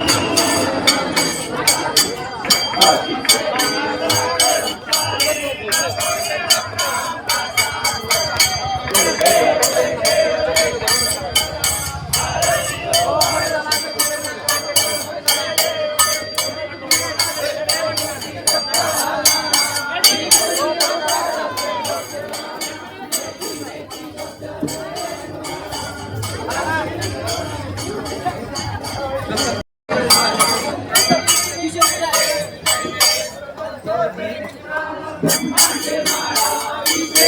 Yeah.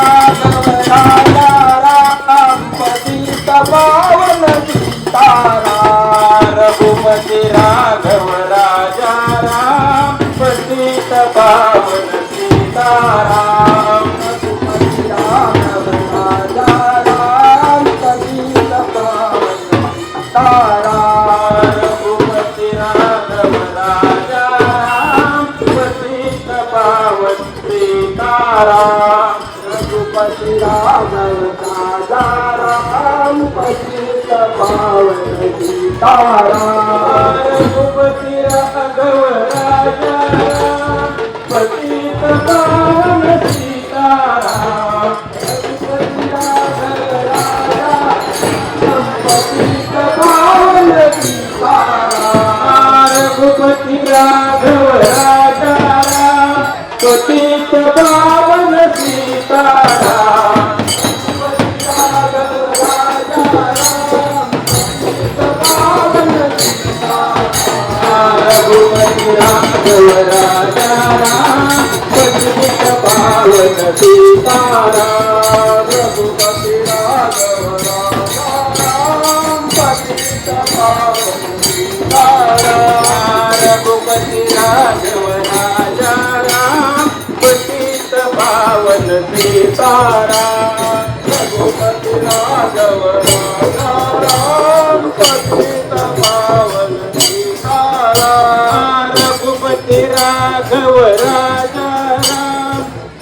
Raghav राजा राम पतित पावन सीताराम रघुपती राघव राजा राम पतित पावन सीताराम रघुपती राघव राजा राम पतित पावन सीताराम राम पतित पावन सीताराम रघुपती पावन सीताराम रघुपती राघव राजा राम पतित पावन सीताराम रघुपती राघव राजा राम पतित पावन सीताराम रघुपती राघव राजा राम पतित पावन सीताराम रघुपती राघव राम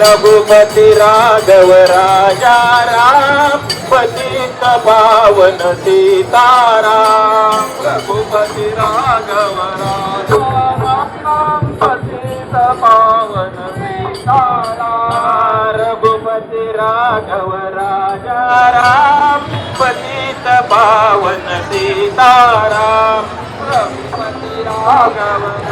रघुपती राघव राजा राम पतित पावन सीताराम रघुपती राघव राजा राम पतित पावन सीताराम रघुपती राघव राजा राम पतित पावन सीताराम रघुपती राघव